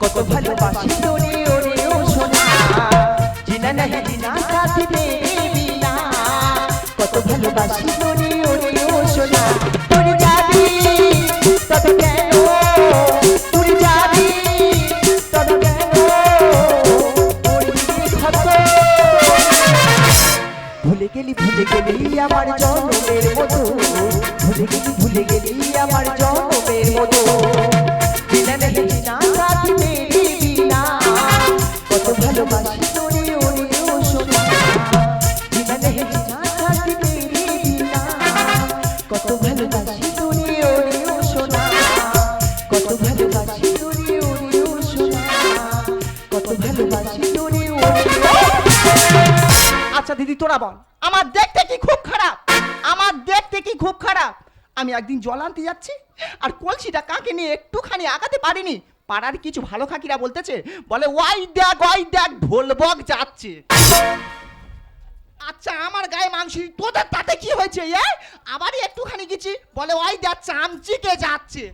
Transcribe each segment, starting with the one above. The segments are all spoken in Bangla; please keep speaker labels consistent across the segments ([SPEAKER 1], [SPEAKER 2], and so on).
[SPEAKER 1] কত কত ভুলে গেলি ভুলে গেলি আমার জন্মের মতো ভুলে গেলি ভুলে গেলি তোরা
[SPEAKER 2] বল। আমার দেখতে কি খুব খারাপ? আমার দেখতে কি খুব খারাপ? আমি একদিন জল আনতে যাচ্ছি, আর কলসিটা কাকে নিয়ে একটুখানি আগাতে পারিনি। পাড়ার কিছু ভালো খাকিরা বলতেছে, বলে, ওয়াই দেখ ওয়াই দেখ ঢোলবক যাচ্ছে। আচ্ছা আমার গায়ে মাংস, তোদের তাতে কি হয়েছে, এ? আবারই একটুখানি গেছি, বলে ওই দেখ, চামচিকে যাচ্ছে।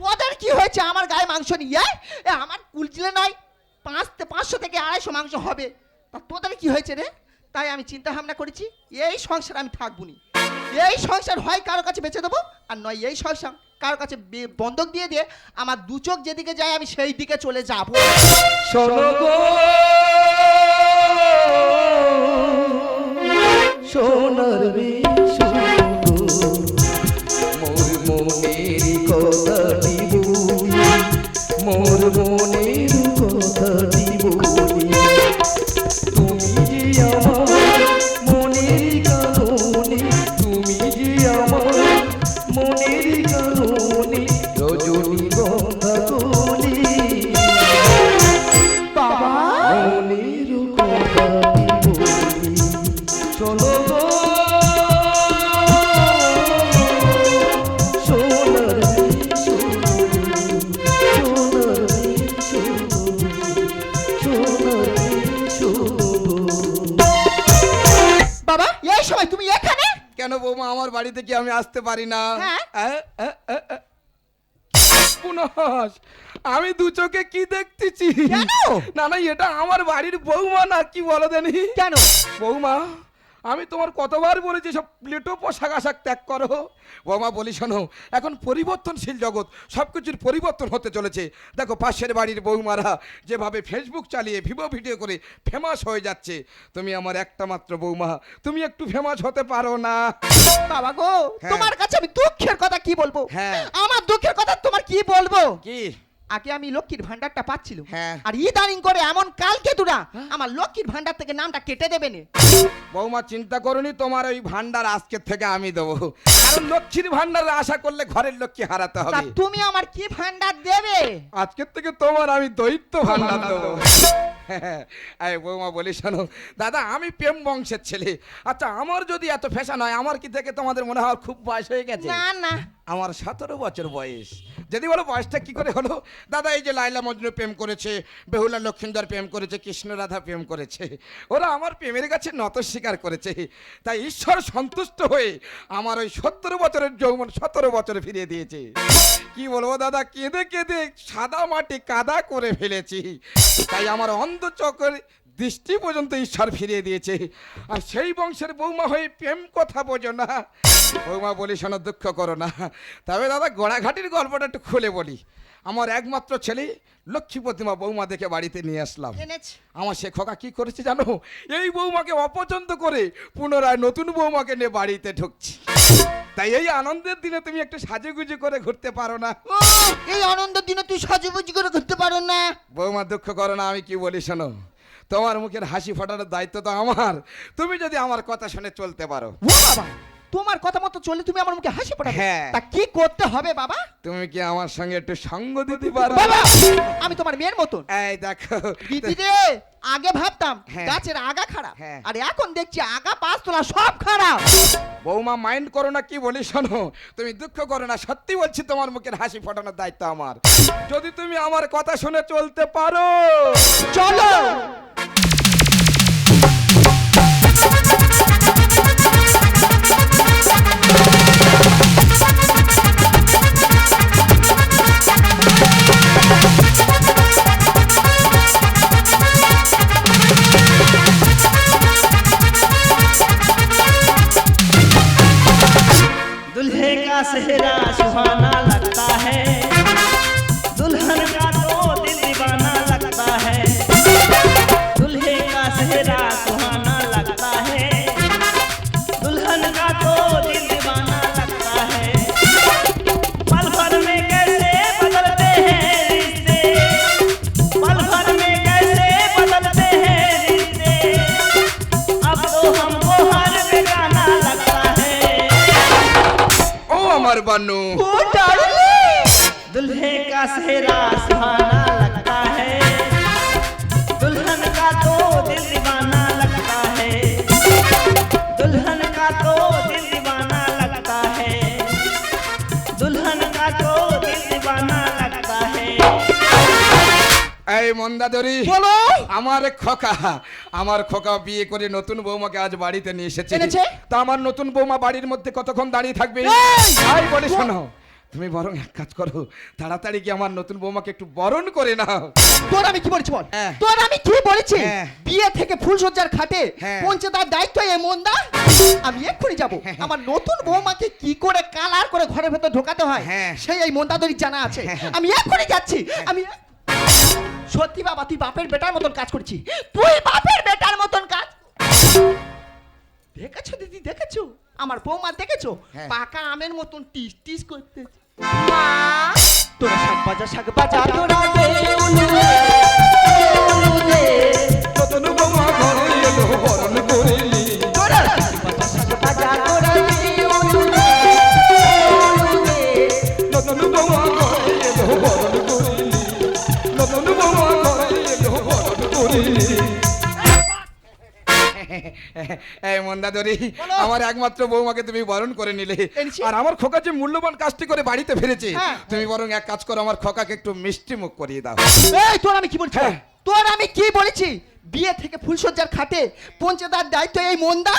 [SPEAKER 2] তোদের কি হয়েছে আমার গায়ে মাংস নিয়ে এ, আমার কুলচিলে নয়, পাঁচ, পাঁচশো থেকে আড়াইশো মাংস হবে। তা তোদের কি হয়েছে রে? তাই আমি চিন্তা ভাবনা করেছি, এই সংসার আমি থাকব নি এই সংসার হয় কারও কাছে বেঁচে দেবো আর নয় এই সংসার কারও কাছে বন্ধক দিয়ে দিয়ে আমার দু চোখ যেদিকে যায় আমি সেই দিকে চলে যাব।
[SPEAKER 1] মোর মনের
[SPEAKER 3] বাড়িতে কি আমি আসতে পারি না?
[SPEAKER 2] হ্যাঁ।
[SPEAKER 3] আমি দু চোখে কি দেখতেছি? না না এটা আমার বাড়ির বৌমা না কি বলো দেনি?
[SPEAKER 2] কেন?
[SPEAKER 3] বৌমা আমি তোমার কতবার বলেছি সব প্লেটো পোশাক আশাক ত্যাগ করো। বৌমা বলি শোনো এখন পরিবর্তনশীল জগৎ সব কিছুর পরিবর্তন হতে চলেছে। দেখো পাশের বাড়ির বৌমারা যেভাবে ফেসবুক চালিয়ে ভিভো ভিডিও করে ফেমাস হয়ে যাচ্ছে। তুমি আমার একটা মাত্র বৌমা তুমি একটু ফেমাস হতে পারো না।
[SPEAKER 2] বাবা গো
[SPEAKER 3] হ্যাঁ।
[SPEAKER 2] তোমার কাছে আমি দুঃখের কথা কি বলব?
[SPEAKER 3] হ্যাঁ।
[SPEAKER 2] আমার দুঃখের কথা তোমার কি বলব?
[SPEAKER 3] কি?
[SPEAKER 2] আগে আমি লক্ষ্মীর ভান্ডারটা পাচ্ছিলাম।
[SPEAKER 3] হ্যাঁ।
[SPEAKER 2] আর ইদানিং করে এমন কালকে তোরা? আমার লক্ষ্মীর ভান্ডার থেকে নামটা কেটে দেবে নে।
[SPEAKER 3] বৌমা চিন্তা করনি তোমার ওই ভান্ডার আজকের থেকে আমি দেবো। কারণ লক্ষ্মীর ভান্ডার আশা করলে ঘরের লক্ষ্মী হারাতে
[SPEAKER 2] তা
[SPEAKER 3] হবে।
[SPEAKER 2] তুমি আমার কি ভান্ডার দেবে?
[SPEAKER 3] আজকের থেকে তোমার আমি দৈত্য ভান্ডার দেবো। আরে বৌমা বলি শোনো দাদা আমি প্রেম বংশের ছেলে। আচ্ছা আমার যদি এত ফ্যাশন হয় আমার কি থেকে তোমাদের মনে হয় খুব বয়স হয়ে গেছে?
[SPEAKER 2] না না।
[SPEAKER 3] আমার সতেরো বছর বয়স। যদি বলো বয়সটা কি করে হলো? দাদা, এই যে লাইলা মজনু প্রেম করেছে, বেহুলা লক্ষ্মীন্দর প্রেম করেছে কৃষ্ণ রাধা প্রেম করেছে, ওরা আমার প্রেমের কাছে নত স্বীকার করেছে। তাই ঈশ্বর সন্তুষ্ট হয়ে আমার ওই সত্তর বছরের যৌবন সতেরো বছর ফিরিয়ে দিয়েছে। কি বলব দাদা, কেঁদে কেঁদে সাদা মাটি কাদা করে ফেলেছি। তাই আমার অন্ধ চক্রের দৃষ্টি পর্যন্ত ঈশ্বর ফিরিয়ে দিয়েছে। আর সেই বংশের বৌমা হয়ে প্রেম কথা বোঝো না। বৌমা বলি শোনো দুঃখ করো না। তবে দাদা গোড়াঘাটির গল্পটা একটু খুলে বলি। আমার একমাত্র ছেলে লক্ষ্মী প্রতিমা বৌমা দেখে বাড়িতে নিয়ে আসলাম। আমার সে খোকা কি করেছে জানো? এই বৌমাকে অপছন্দ করে পুনরায় নতুন বৌমাকে নিয়ে বাড়িতে ঢুকছি। তাই এই আনন্দের দিনে তুমি একটু সাজুগুজু করে ঘুরতে পারো না।
[SPEAKER 2] এই আনন্দের দিনে তুই সাজুগুজি করে ঘুরতে পারো না।
[SPEAKER 3] বৌমা দুঃখ করো না আমি কি বলি শোনো। তোমার মুখের হাসি ফোটানোর দায়িত্ব তো আমার। তুমি যদি আমার কথা শুনে চলতে পারো।
[SPEAKER 2] ও বাবা তোমার কথা মতো চলে তুমি আমার মুখে হাসি পড়াবে
[SPEAKER 3] হ্যাঁ।
[SPEAKER 2] তা কি করতে হবে বাবা?
[SPEAKER 3] তুমি কি আমার সঙ্গে একটু সঙ্গ দিতে পারো?
[SPEAKER 2] বাবা আমি তোমার মেয়ের মতন।
[SPEAKER 3] এই দেখো।
[SPEAKER 2] দিদি রে আগে ভাবতাম
[SPEAKER 3] হ্যাঁ।
[SPEAKER 2] গাছের আগা খারাপ
[SPEAKER 3] হ্যাঁ।
[SPEAKER 2] আর এখন দেখছি আগা পাঁচ তোলা সব খারাপ।
[SPEAKER 3] বৌমা মাইন্ড করো না কি বলি শোনো? তুমি দুঃখ করো না সত্যি বলছি তোমার মুখের হাসি ফোটানোর দায়িত্ব আমার। যদি তুমি আমার কথা শুনে চলতে পারো।
[SPEAKER 2] চলো!
[SPEAKER 3] আমার বানু
[SPEAKER 2] ও ডার্লিং
[SPEAKER 4] दुल्हे का सेहरा सुहाना लगता है दुल्हन का तो दिल दीवाना लगता है दुल्हन का तो दिल दीवाना लगता है दुल्हन का तो दिल दीवाना लगता है
[SPEAKER 3] এই মন্দাদরি
[SPEAKER 2] বলো
[SPEAKER 3] আমার খোকা আমার খোকা বিয়ে করে নতুন বৌমাকে আজ বাড়িতে নিয়ে এসেছে? তা আমার নতুন বৌমা বাড়ির মধ্যে কতক্ষণ দাঁড়িয়ে থাকবে! তাই বলে শোনো তুমি বরং এক কাজ করো তাড়াতাড়ি কি আমার নতুন বৌমাকে একটু বরণ করে নাও
[SPEAKER 2] তোর আমি কি বলেছি বল
[SPEAKER 3] হ্যাঁ।
[SPEAKER 2] তোর আমি কি বলেছি
[SPEAKER 3] হ্যাঁ।
[SPEAKER 2] বিয়ে থেকে ফুলসজ্জার খাটে
[SPEAKER 3] হ্যাঁ।
[SPEAKER 2] পৌঁছে তার দায়িত্ব এমন দা আমি এক্ষুনি যাব আমার নতুন বৌমাকে কি করে কালার করে ঘরের ভেতর ঢোকাতে হয়
[SPEAKER 3] হ্যাঁ।
[SPEAKER 2] সেই এই মন্দাদরি জানা আছে আমি এক্ষুনি যাচ্ছি আমি সত্যি বাবা তুই বাপের বেটার মতন কাজ করছি তুই বাপের বেটার মতন কাজ দেখেছ দিদি দেখেছ আমার বৌমা দেখেছ
[SPEAKER 3] হ্যাঁ।
[SPEAKER 2] পাকা আমের মতন টিস টিস করতে তোরা শাক বাজা শাক বাজা তোরা
[SPEAKER 3] এই আমার একমাত্র বৌমাকে তুমি বরণ করে নিলে। আর আমার খোকা যে মূল্যবান কাজটি করে বাড়িতে ফিরেছে
[SPEAKER 2] হ্যাঁ।
[SPEAKER 3] তুমি বরং এক কাজ করো আমার খোকাকে একটু মিষ্টি মুখ করিয়ে দাও
[SPEAKER 2] এই তোর আমি কি বলছি
[SPEAKER 3] হ্যাঁ।
[SPEAKER 2] তোর আমি কি বলেছি? বিয়ে থেকে ফুলসজ্জার খাটে পঞ্চদার দায়িত্ব এই মন্দা?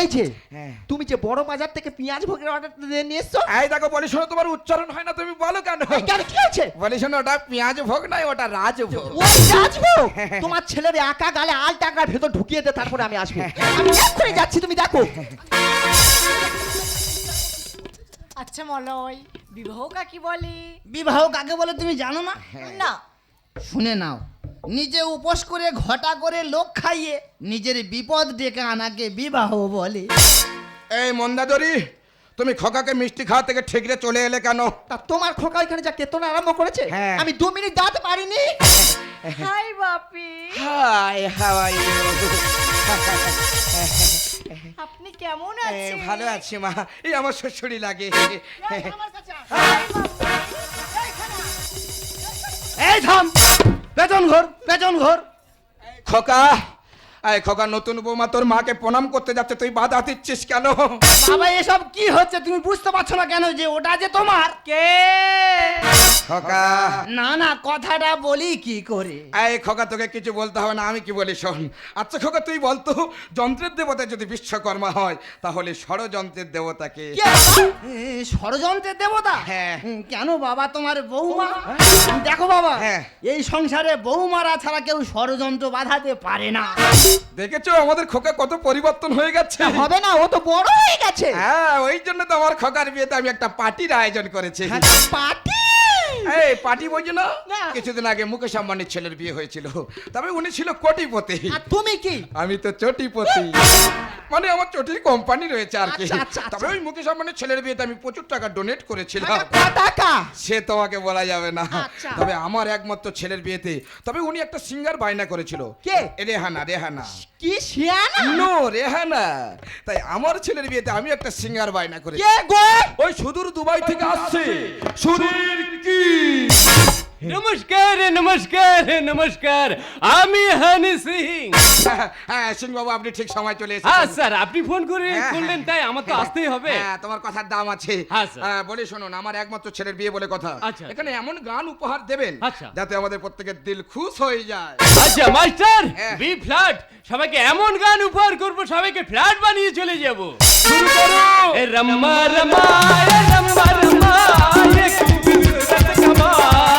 [SPEAKER 2] এই যে
[SPEAKER 3] হ্যাঁ।
[SPEAKER 2] তুমি যে বড় বাজার থেকে পেঁয়াজ ভোগের অর্ডার নিয়ে এসছো
[SPEAKER 3] এই দেখো বলি শোনো তোমার উচ্চারণ হয় না তুমি বলো কেন?
[SPEAKER 2] কেন কি হয়েছে?
[SPEAKER 3] বলি শোনো ওটা পেঁয়াজ ভোগ নয় ওটা রাজভোগ
[SPEAKER 2] ওই রাজভোগ তোমার ছেলের একা গালে আল টাকার ভেতর ঢুকিয়ে দে তারপরে আমি আসব। আমি এক্ষুনি যাচ্ছি তুমি দেখো।
[SPEAKER 5] আচ্ছা মলয় বিবাহ কাকে বলে?
[SPEAKER 6] বিবাহ কাকে বলে তুমি জানো না?
[SPEAKER 5] না।
[SPEAKER 6] শুনে নাও। নিজে উপোস করে ঘটা করে লোক খাইয়ে নিজের বিপদ ডেকে আনাকে বিবাহ বলে।
[SPEAKER 3] এই মন্দাদরি তুমি খোকাকে মিষ্টি খাওয়া থেকে ঠিকরে চলে এলে কেন?
[SPEAKER 2] তা তোমার খোকা এখানে যা কেতন আরম্ভ করেছে?
[SPEAKER 3] হ্যাঁ।
[SPEAKER 2] আমি দু মিনিট দাঁড়াতে পারিনি।
[SPEAKER 5] হাই বাপি।
[SPEAKER 3] হাই হাওয়াই
[SPEAKER 5] আপনি কেমন আছেন?
[SPEAKER 3] ভালো আছি মা। এই আমার শ্বশুরি লাগে।
[SPEAKER 6] এই থাম। পেছন ঘর পেছন ঘর।
[SPEAKER 3] খোকা এই খোকা নতুন বৌমা তোর মাকে প্রণাম করতে যাচ্ছে তুই বাধা দিচ্ছিস কেন?
[SPEAKER 6] বাবা এসব কি হচ্ছে? তুমি বুঝতে পারছ না কেন যে ওটা যে তোমার?
[SPEAKER 4] কে?
[SPEAKER 3] খোকা
[SPEAKER 6] না না কথাটা বলি কি করে?
[SPEAKER 3] এই খোকা তোকে কিছু বলতে হবে না আমি কি বলি শোন। আচ্ছা খোকা তুই বলতো যন্ত্রের দেবতা যদি বিশ্বকর্মা হয় তাহলে ষড়যন্ত্রের দেবতাকে
[SPEAKER 2] কে?
[SPEAKER 6] ষড়যন্ত্রের দেবতা?
[SPEAKER 3] হ্যাঁ।
[SPEAKER 6] কেন বাবা তোমার বৌমা? দেখো বাবা
[SPEAKER 3] হ্যাঁ।
[SPEAKER 6] এই সংসারে বৌমারা ছাড়া কেউ ষড়যন্ত্র বাঁধাতে পারে না।
[SPEAKER 3] দেখেছ আমাদের খোকা কত পরিবর্তন হয়ে গেছে?
[SPEAKER 2] হবে না ও তো বড় হয়ে গেছে।
[SPEAKER 3] হ্যাঁ ওই জন্য তো আমার খোকার বিয়েতে আমি একটা পার্টির আয়োজন করেছি।
[SPEAKER 2] পার্টি?
[SPEAKER 3] এই পার্টি না। কিছুদিন আগে মুকেশ আম্বানির ছেলের বিয়ে হয়েছিল। তবে উনি ছিল কোটিপতি।
[SPEAKER 2] তুমি কি?
[SPEAKER 3] আমি তো চটিপতি। মানে আমার চটির কোম্পানি রয়েছে আর কি।
[SPEAKER 2] আচ্ছা, আচ্ছা, আচ্ছা।
[SPEAKER 3] তবে ওই মুকেশ আম্বানির ছেলের বিয়েতে আমি প্রচুর টাকা ডোনেট করেছিলাম।
[SPEAKER 2] টাকা
[SPEAKER 3] সে তোমাকে বলা যাবে না। তবে আমার একমাত্র ছেলের বিয়েতে তবে উনি একটা সিঙ্গার বায়না করেছিল।
[SPEAKER 2] কে?
[SPEAKER 3] রেহানা রেহানা।
[SPEAKER 2] কি শিয়ানা?
[SPEAKER 3] নো রেহানা। তাই আমার ছেলের বিয়েতে আমি একটা সিঙ্গার বায়না করেছি।
[SPEAKER 2] কে গো?
[SPEAKER 3] ওই সুদূর দুবাই থেকে আসছে। সুধীর কি?
[SPEAKER 7] নমস্কার নমস্কার নমস্কার। আমি হানি সিং।
[SPEAKER 3] হ্যাঁ সিং বাবু আপনি ঠিক সময় চলে
[SPEAKER 7] হ্যাঁ
[SPEAKER 3] এসেছেন
[SPEAKER 7] স্যার আপনি ফোন করে
[SPEAKER 3] হ্যাঁ,
[SPEAKER 7] করলেন তাই আমার তো আসতেই হবে।
[SPEAKER 3] হ্যাঁ তোমার কথার দাম আছে।
[SPEAKER 7] হ্যাঁ।
[SPEAKER 3] হ্যাঁ, বলি শুনুন আমার একমাত্র ছেলের বিয়ে বলে কথা।
[SPEAKER 7] আচ্ছা।
[SPEAKER 3] এখানে এমন গান উপহার দেবেন
[SPEAKER 7] আচ্ছা।
[SPEAKER 3] যাতে আমাদের প্রত্যেকের দিল খুশ হয়ে যায়।
[SPEAKER 7] আচ্ছা মাস্টার
[SPEAKER 3] হ্যাঁ।
[SPEAKER 7] B flat. সবাইকে এমন গান উপহার করব সবাইকে ফ্ল্যাট বানিয়ে চলে যাব। শুরু করো। রম্মা রম্মা রম্মা রম্মা এ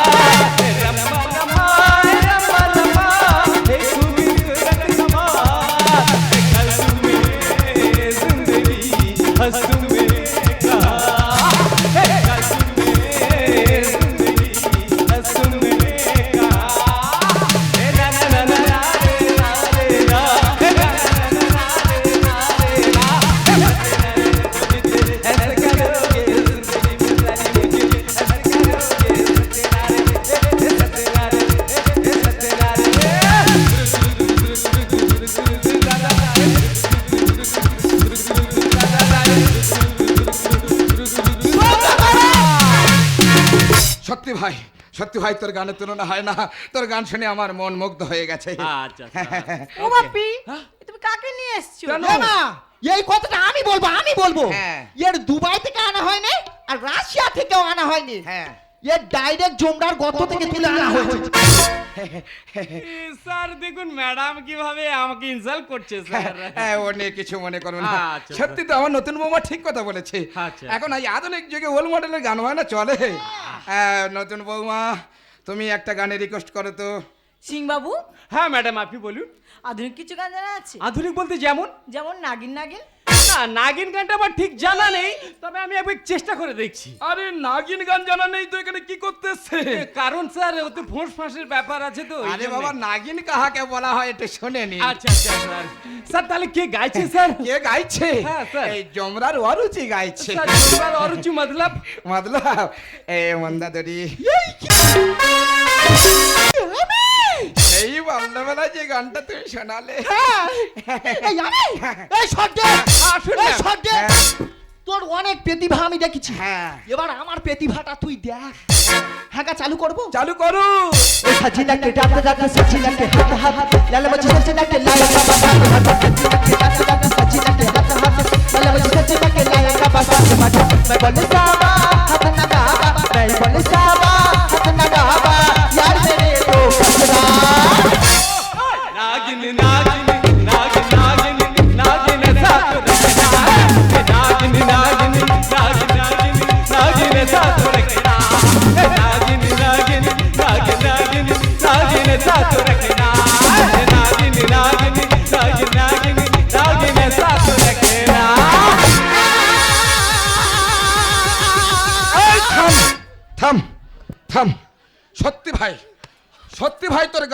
[SPEAKER 3] ভাই তোর গানের তুলনা হয় না। তোর গান শুনে আমার মন মুগ্ধ হয়ে গেছে।
[SPEAKER 7] আচ্ছা আচ্ছা।
[SPEAKER 5] ও বাপি তুমি কাকে নিয়ে এসছো?
[SPEAKER 2] না না এই কথাটা আমি বলব আমি বলব।
[SPEAKER 3] হ্যাঁ।
[SPEAKER 2] এর দুবাই থেকে আনা হয়নি আর রাশিয়া থেকেও আনা হয়নি।
[SPEAKER 3] হ্যাঁ।
[SPEAKER 2] ডাইরেক্ট জমরার গর্ত থেকে তুলে আনা হয়েছে।
[SPEAKER 7] স্যার দেখুন ম্যাডাম কীভাবে আমাকে ইনসাল্ট করছে স্যার।
[SPEAKER 3] হ্যাঁ, ও নিয়ে কিছু মনে করো না।
[SPEAKER 7] আচ্ছা,
[SPEAKER 3] সত্যি তো আমার নতুন বৌমা ঠিক কথা বলেছে।
[SPEAKER 7] আচ্ছা।
[SPEAKER 3] এখন এই আধুনিক যুগে ওল্ড মডেলের গান হয় না চলে। হ্যাঁ, নতুন বৌমা তুমি একটা গানে রিকোয়েস্ট করো তো।
[SPEAKER 5] সিং বাবু
[SPEAKER 7] হ্যাঁ ম্যাডাম আপনি বলুন।
[SPEAKER 5] আধুনিক কিছু গান জানা আছে?
[SPEAKER 7] আধুনিক বলতে যেমন?
[SPEAKER 5] যেমন নাগিন নাগিন।
[SPEAKER 7] না নাগিন গানটা আমার ঠিক জানা নেই তবে আমি একবার চেষ্টা করে দেখছি।
[SPEAKER 3] আরে নাগিন গান জানা নেই তো এখানে কি করতেছে?
[SPEAKER 7] কারণ স্যার ওতে ফোঁস ফাঁসের ব্যাপার আছে তো
[SPEAKER 3] আরে বাবা নাগিন কাহাকে বলা হয় এটা শুনে নি
[SPEAKER 7] আচ্ছা আচ্ছা। স্যার স্যার তাহলে কে গাইছে স্যার?
[SPEAKER 3] কে গাইছে?
[SPEAKER 7] হ্যাঁ, স্যার।
[SPEAKER 3] এই জমরার অরুচি গাইছে।
[SPEAKER 7] স্যার জোরদার অরুচি মতলব।
[SPEAKER 3] মতলব এ মন্দাদরি এই বাংলাবেলা যে গানটা তুমি শোনালে
[SPEAKER 2] এই আমি এই শব্দে
[SPEAKER 7] আসুন
[SPEAKER 2] এই
[SPEAKER 7] না।
[SPEAKER 2] শব্দে
[SPEAKER 3] হ্যাঁ।
[SPEAKER 2] তোর অনেক প্রতিভা আমি দেখেছি
[SPEAKER 3] হ্যাঁ
[SPEAKER 2] এবার আমার প্রতিভাটা তুই দেখ হ্যাঁ চালু করবো
[SPEAKER 3] চালু করো
[SPEAKER 1] सजीला के डाक डाक सजीला के हाथ हाथ लाल मच सजीला के लाया का बाबा हाथ सजीला के डाक डाक सजीला के हाथ हाथ लाल मच सजीला के लाया का बाबा मैं बोले साबा हाथ ना गावा मैं बोले साबा हाथ ना गावा यार मेरे तो कसरा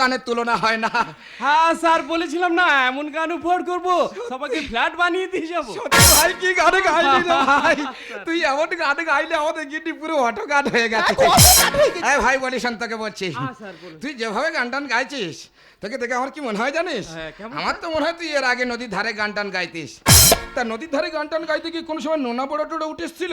[SPEAKER 3] গানের তুলনা হয় না।
[SPEAKER 7] হ্যাঁ স্যার বলেছিলাম না এমন গান উপহার করব সবাইকে ফ্ল্যাট বানিয়ে দিয়ে যাব।
[SPEAKER 3] সত্যি ভাই কি গানে গাইলি রে ভাই? তুই এমন গানে গাইলে আমাদের গিন্নি পুরো অটো গান হয়ে গেছে। এই ভাই বলি তোকে বলছি
[SPEAKER 7] হ্যাঁ।
[SPEAKER 3] তুই যেভাবে গান টান গাইছিস তোকে দেখে আমার কি মনে হয় জানিস?
[SPEAKER 7] হ্যাঁ,
[SPEAKER 3] আমার তো মনে হয় তুই এর আগে নদীর ধারে গান টান গাইতিস। তা নদীর ধারে গান টান গাইতে কি কোনো সময় নোনা বড় টোড়ে উঠেছিল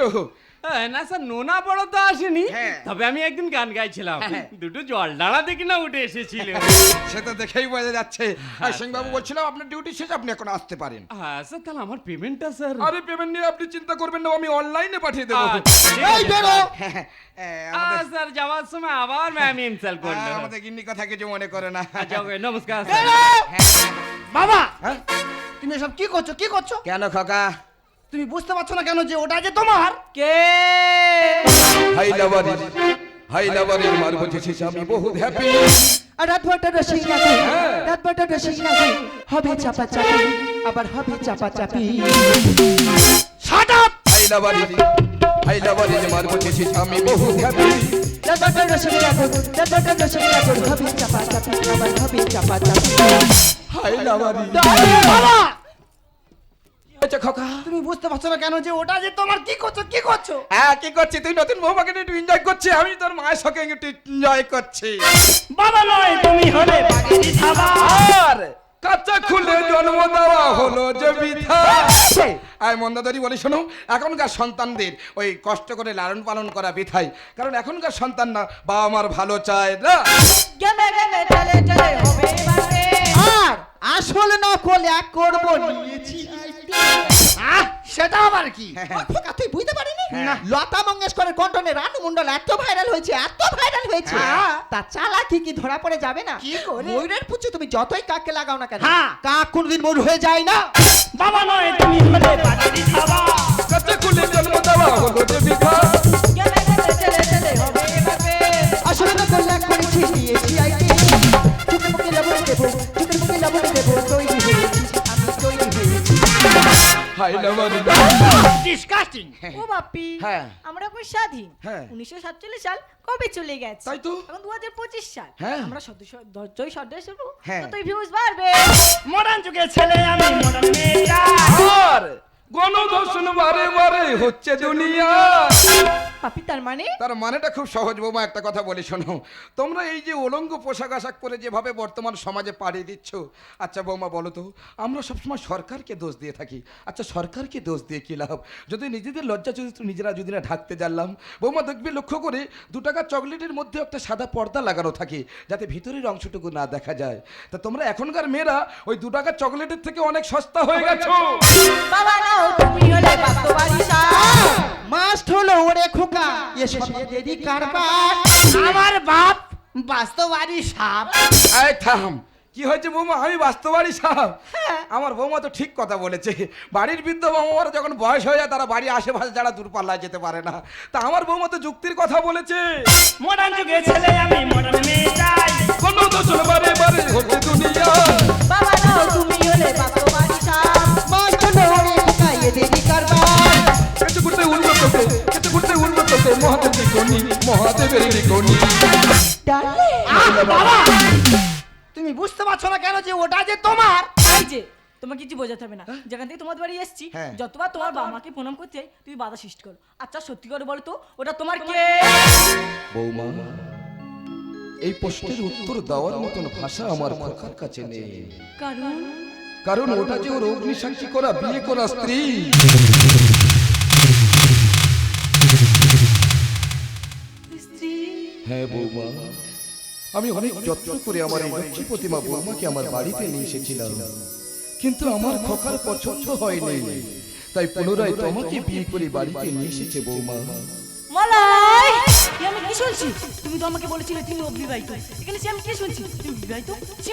[SPEAKER 7] হ্যাঁ, না স্যার নোনা বড় তো আসেনি।
[SPEAKER 3] হ্যাঁ।
[SPEAKER 7] তবে আমি একদিন গান গাইছিলাম। দুটো জল ডালা দেখি না উঠে এসেছিল।
[SPEAKER 3] সে তো দেখেই বোঝা যাচ্ছে। আর সিংবাবু বলছিলাম আপনার ডিউটি শেষ আপনি এখন আসতে পারেন।
[SPEAKER 7] হ্যাঁ স্যার তাহলে আমার পেমেন্টটা স্যার?
[SPEAKER 3] আরে পেমেন্ট নিয়ে আপনি চিন্তা করবেন না আমি অনলাইনে পাঠিয়ে দেবো।
[SPEAKER 7] আচ্ছা, ঠিক
[SPEAKER 2] এই
[SPEAKER 7] আছে,
[SPEAKER 2] বেরো!
[SPEAKER 3] হ্যাঁ, হ্যাঁ,
[SPEAKER 7] স্যার।
[SPEAKER 3] আমাদের
[SPEAKER 7] আহ, স্যার যাওয়ার সময় আবার ম্যাম ইনসাল করল।
[SPEAKER 3] হ্যাঁ, আমাদের গিন্নি কথা কিছু মনে করে না।
[SPEAKER 7] আচ্ছা, নমস্কার
[SPEAKER 2] বেরো!
[SPEAKER 6] বাবা!
[SPEAKER 3] হ্যাঁ?
[SPEAKER 6] তুমি এসব কি করছ? কি করছ?
[SPEAKER 3] কেন খোকা?
[SPEAKER 6] তুমি বুঝতে পারছ না কেন যে ওটা যে তোমার?
[SPEAKER 7] কে?
[SPEAKER 3] হাইলাবাড়ি হাইলাবাড়ির মার বুঝেছি আমি বহুত হ্যাপি
[SPEAKER 1] রাত ভরটা রসিক নাকি? রাত ভরটা রসিক নাকি? হবে চাপা চাপি আবার হবে চাপা চাপি
[SPEAKER 6] শাট আপ
[SPEAKER 3] হাইলাবারি
[SPEAKER 1] আবার হবে চাপা চাপি
[SPEAKER 3] হাইলাবারি
[SPEAKER 6] বাবা
[SPEAKER 3] আচ্ছা খোকা।
[SPEAKER 6] তুমি বুঝতে পারছ না কেন যে ওটা যে তোমার কি করছ কি করছ?
[SPEAKER 3] হ্যাঁ কি করছিস তুই নতুন বৌমাকে একটু এনজয় করছিস? আমি তোর মায়ের সঙ্গে একটু এনজয় করছি।
[SPEAKER 4] বাবা নয় তুমি হলে
[SPEAKER 3] কাঁচা খুলে জন্ম দেওয়া হলো যে বিধা মন্দাদারি বলে শোনো এখনকার সন্তানদের ওই কষ্ট করে লালন পালন করা বিথাই কারণ এখনকার সন্তান না বাবা মার ভালো চায় না?
[SPEAKER 2] আর আসল নকল এক করব নিয়েছি
[SPEAKER 6] সেটা আবার কি?
[SPEAKER 2] খোকা, তুই বুঝতে পারিনি? লতা মঙ্গেশকরের কণ্ঠনে রানু মন্ডল এত ভাইরাল হয়েছে এত ভাইরাল হয়েছে।
[SPEAKER 6] হ্যাঁ।
[SPEAKER 2] তা চালাকি কি ধরা পড়ে যাবে না?
[SPEAKER 6] কি করে?
[SPEAKER 2] ময়ূরের পুচু তুমি যতই কাককে লাগাও না কেন
[SPEAKER 6] হ্যাঁ।
[SPEAKER 2] কাক কোনদিন ময়ূর হয়ে যায় না।
[SPEAKER 4] বাবা নয় তুমি হলে বাগেরই থাবা
[SPEAKER 3] কাঁচা খুলে জন্ম দেওয়া হলো
[SPEAKER 5] এবারে
[SPEAKER 1] আসলে নকল এক করেছি
[SPEAKER 6] ডিসকাস্টিং
[SPEAKER 5] ও বাপি
[SPEAKER 3] হ্যাঁ।
[SPEAKER 5] আমরা এখন স্বাধীন
[SPEAKER 3] হ্যাঁ।
[SPEAKER 5] উনিশশো সাতচল্লিশ সাল কবে চলে গেছে
[SPEAKER 3] তাই তো।
[SPEAKER 5] এখন দু হাজার পঁচিশ সাল
[SPEAKER 3] হ্যাঁ।
[SPEAKER 5] আমরা সদস্য যতই সদস্য হব
[SPEAKER 3] হ্যাঁ।
[SPEAKER 5] ততই ভিউজ বাড়বে
[SPEAKER 4] মডার্ন যুগের ছেলে আমি মডার্ন মেয়ে
[SPEAKER 3] আর গণধর্ষণ বারে বারে হচ্ছে দুনিয়া।
[SPEAKER 5] পাপি তার মানে?
[SPEAKER 3] তার মানেটা খুব সহজ বৌমা একটা কথা বলি শোনো। তোমরা এই যে উলঙ্গ পোশাক আশাক করে যেভাবে বর্তমান সমাজে পাড়ি দিচ্ছ আচ্ছা বৌমা বলো তো আমরা সবসময় সরকারকে দোষ দিয়ে থাকি। আচ্ছা সরকারকে দোষ দিয়ে কী লাভ? যদি নিজেদের লজ্জা চরিত্র নিজেরা যদি না ঢাকতে জানলাম বৌমা দেখবে লক্ষ্য করে দু টাকা চকলেটের মধ্যে একটা সাদা পর্দা লাগানো থাকে যাতে ভিতরের অংশটুকু না দেখা যায়। তা তোমরা এখনকার মেয়েরা ওই দু টাকার চকলেটের থেকে অনেক সস্তা হয়ে গেছো।
[SPEAKER 5] বাবা নাও তুমি হলে বাস্তবাড়ি
[SPEAKER 2] মাস্ট হলো ওরে খোকা এসব দেরি কারবার
[SPEAKER 6] আমার বাপ বাস্তবাড়ি সাপ
[SPEAKER 3] এই থাম। কি হয়েছে বৌমা? আমি বাস্তবাড়ি সাহেব আমার বৌমা তো ঠিক কথা বলেছে। বাড়ির বৃদ্ধ বৌমারা যখন বয়স হয়ে যায় তারা বাড়ি আশেপাশে যারা দূরপাল্লায় যেতে পারে না। তা আমার বৌমা তো যুক্তির কথা বলেছে।
[SPEAKER 4] মডার্ন যুগে ছেলে আমি মডার্ন মেয়ে চাই।
[SPEAKER 3] কোনো তো চলবারে বারে হচ্ছে দুনিয়া।
[SPEAKER 5] বাবা তুমি হলে বাস্তবাড়ি
[SPEAKER 1] ওরে কারবার।
[SPEAKER 3] উন্নত হতে উন্নত হতে মহাদেবের মহাদেবের
[SPEAKER 6] তুমি বুঝতে পারছ না কেন যে ওটা যে তোমার?
[SPEAKER 5] এই যে তোমাকে কিছু বোঝাতে হবে না। যেখান থেকে তোমার বাড়ি এসেছি
[SPEAKER 3] হ্যাঁ।
[SPEAKER 5] যতবার তোমার বাবা মাকে প্রণাম করতে যাই তুমি বাধা সৃষ্টি করো। আচ্ছা সত্যি করে বলো তো ওটা তোমার কে?
[SPEAKER 3] বৌমা এই প্রশ্নের উত্তর দেওয়ার মতন ভাষা আমার খোকার কাছে নেই।
[SPEAKER 5] কারণ
[SPEAKER 3] কারণ ওটা যে ওর অগ্নিসাক্ষী করা, বিয়ে করা স্ত্রী। হ্যাঁ বৌমা। আমি অনেক যত্ন করে আমার লক্ষ্মী প্রতিমা বৌমাকে আমার বাড়িতে নিয়ে এসেছিলাম। কিন্তু আমার খোকার পছন্দ হয়নি। তাই পুনরায় তোমাকে বিয়ে করে বাড়িতে নিয়ে এসেছে বৌমা।
[SPEAKER 5] মলাই এ আমি কি শুনছি? তুমি তো আমাকে বলেছিলে তুমি অবিবাহিত। এখানে সে আমি কি শুনছি? তুমি বিবাহিত?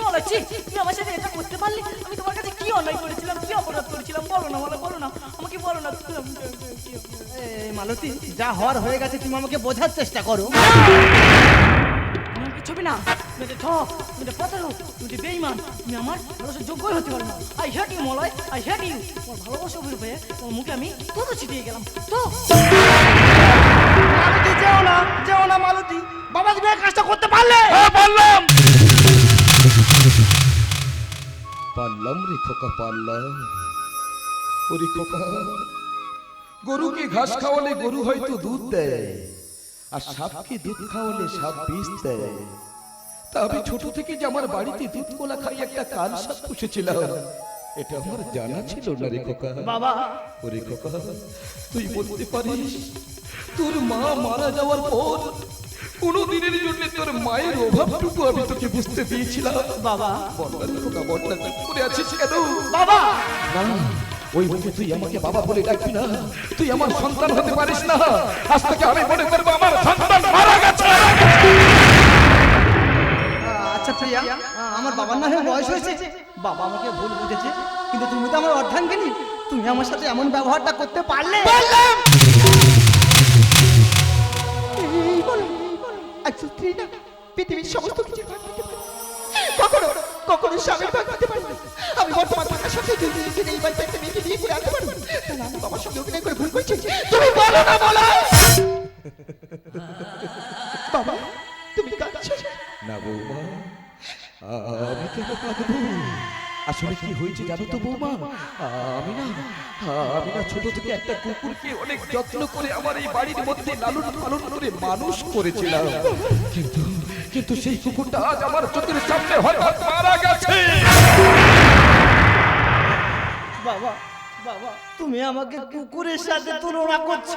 [SPEAKER 5] মলাই তুমি আমার সাথে এটা করতে পারলে? আমি তোমার কাছে কি অন্যায় করেছিলাম কি অপরাধ করেছিলাম? বলো না বলো বলো না। আমাকে বলো না।
[SPEAKER 6] মালতী যা হওয়ার হয়ে গেছে তুমি আমাকে বোঝার চেষ্টা করো।
[SPEAKER 5] ছবি না? তুমি ঠক তুমি একটা তুমি বেইমান তুমি আমার ভালোবাসার যোগ্যই হতে পারো না। I hate you Malay I hate you তোমার ভালোবাসা অভির তোমার মুখে আমি তো ছিটিয়ে গেলাম। তো
[SPEAKER 6] মালতী যেও না যেও না মালতী। বাবা তুমি এই কাজটা করতে পারলে?
[SPEAKER 3] পারলাম। পারলাম রে খোকা পারলাম। ওরে খোকা গরুকে ঘাস খাওয়ালে গরু হয়তো দুধ দেয় আর সাপকে দুধ খাওয়ালে সাপ বিষ দেয়। তা আমি ছোট থেকে যে আমার বাড়িতে দুধ কোলা খাই একটা কাল সাপ পুষেছিলাম। এটা আমার জানা ছিল না রে খোকা।
[SPEAKER 6] বাবা।
[SPEAKER 3] ওরে খোকা তুই বলতে পারিস তোর মা মারা যাওয়ার পর কোনো দিনের জন্য তোর মায়ের অভাবটুকু আমি তোকে বুঝতে দিয়েছিলাম।
[SPEAKER 6] বাবা।
[SPEAKER 3] খোকা করে আছিস কেন?
[SPEAKER 6] বাবা!
[SPEAKER 3] ওই মুখে তুই আমাকে বাবা বলে ডাকবি না। তুই আমার সন্তান হতে পারিস না। আজ থেকে আমি মনে করব আমার সন্তান মারা গেছে।
[SPEAKER 6] আচ্ছা প্রিয়া আমার বাবার না বয়স হয়েছে। বাবা আমাকে ভুল বুঝেছে কিন্তু তুমি তো আমার অর্ধাঙ্গিনী। তুমি আমার সাথে এমন ব্যবহারটা করতে পারলে।
[SPEAKER 2] একজন স্ত্রী না? পৃথিবীর সমস্ত কিছু কখনো কখনো স্বামীর ভাগ দিতে পারে না। আমি বর্তমান থাকার সাথে যদি নিজের এই বাড়িতে একটা মেয়েকে বিয়ে করে আমি বাবার সঙ্গে অভিনয় করে ভুল করছি। তুমি বলো না, বলো! বাবা, তুমি কাঁদছো?
[SPEAKER 3] না বৌমা, আমি কেন কাঁদবো? আসলে কি হয়েছে জানো তো বৌমা? আমি না আমি না ছোট থেকে একটা কুকুরকে অনেক যত্ন করে আমার এই বাড়ির মধ্যে লালন পালন করে মানুষ করেছিলাম। কিন্তু কিন্তু সেই কুকুরটা আজ আমার চোখের সামনে হঠাৎ মারা গেছে।
[SPEAKER 6] বাবা বাবা তুমি আমাকে কুকুরের সাথে তুলনা করছ।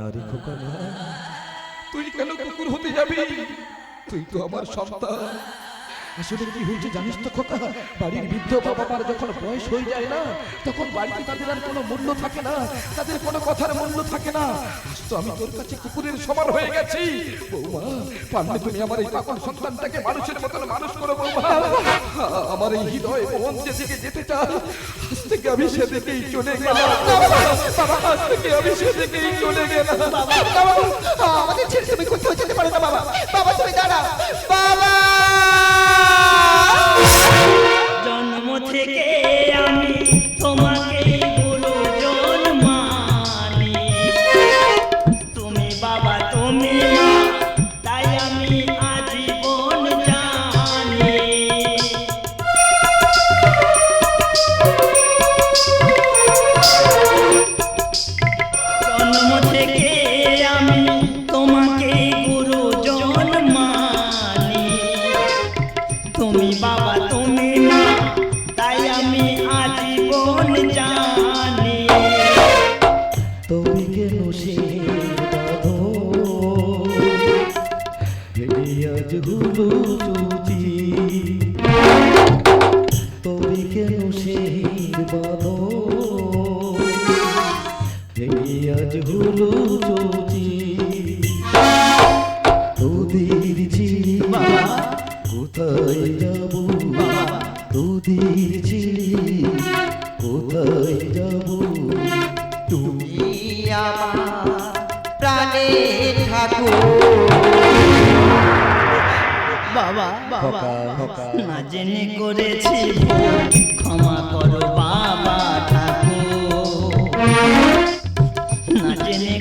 [SPEAKER 3] নারী খোকা তুই কেন কুকুর হতে যাবি? তুই তো আমার সন্তান। আসলে কি হয়েছে জানিস তো খোকা? বাড়ির বৃদ্ধ বাবা মার যখন বয়স হয়ে যায় না, তখন বাড়িতে তাদের আর কোনো মূল্য থাকে না, তাদের কোনো কথার মূল্য থাকে না। তো আমি তোর কাছে কুকুরের সমান হয়ে গেছি। বৌমা, পারলে তুমি আমার এই পাগল সন্তানটাকে মানুষের মতন মানুষ করো বৌমা। আমার এই হৃদয় মন যেদিকে যেতে চায়, আজ থেকে আমি সেদিকেই চলে গেলাম। বাবা, আজ থেকে আমি সেদিকেই চলে গেলাম।
[SPEAKER 2] আমাদের ছেড়ে তুমি কোথাও যেতে পারো না, বাবা। বাবা, তুমি দাঁড়া বাবা!
[SPEAKER 4] জন্ম
[SPEAKER 8] 你
[SPEAKER 3] 爸爸 ঠাকুর।
[SPEAKER 4] বাবা না জেনে করেছি ক্ষমা করো বাবা ঠাকুর। না জেনে